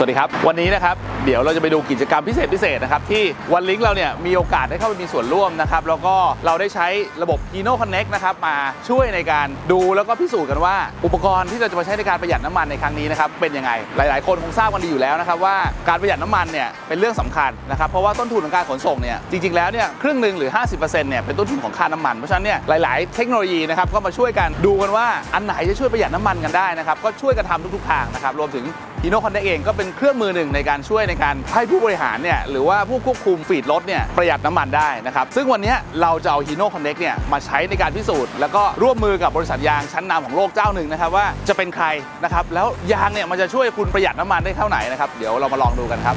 สวัสดีครับ วันนี้นะครับเดี๋ยวเราจะไปดูกิจกรรมพิเศษพิเศษนะครับที่วันลิงก์เราเนี่ยมีโอกาสได้เข้าไปมีส่วนร่วมนะครับแล้วก็เราได้ใช้ระบบ Hino Connect นะครับมาช่วยในการดูแล้วก็พิสูจน์กันว่า อุปกรณ์ที่เราจะมาใช้ในการประหยัดน้ำมันในครั้งนี้นะครับเป็นยังไงหลาย ๆ คนคงทราบกันดีอยู่แล้วนะครับว่าการประหยัดน้ำมันเนี่ยเป็นเรื่องสำคัญนะครับเพราะว่าต้นทุนของการขนส่งเนี่ยจริง ๆ แล้วเนี่ยครึ่งหนึ่งหรือ 50%เนี่ยเป็นต้นทุนของค่าน้ำมันเพราะฉะนั้นเนี่ยหลาย ๆ เทคโนโลยีนะครับก็มาช่วยกันดูกันว่าอันไหนจะช่วยประหยัดน้ำมันกันได้นะครับก็ช่วยกันทำทุก ๆ ทางนะครับรวมถึง ฮีโน่คอนเนเองก็เป็นเครื่องมือหนึ่งในการช่วยในการให้ผู้บริหารเนี่ยหรือว่าผู้ควบคุมฟีดรถเนี่ยประหยัดน้ำมันได้นะครับ ซึ่งวันนี้เราจะเอาฮีโน่คอนเนเนี่ยมาใช้ในการพิสูจน์ แล้วก็ร่วมมือกับบริษัทยางชั้นนำของโลกเจ้าหนึ่งนะครับว่าจะเป็นใครนะครับแล้วยางเนี่ยมันจะช่วยคุณประหยัดน้ำมันได้เท่าไหร่นะครับเดี๋ยวเรามาลองดูกันครับ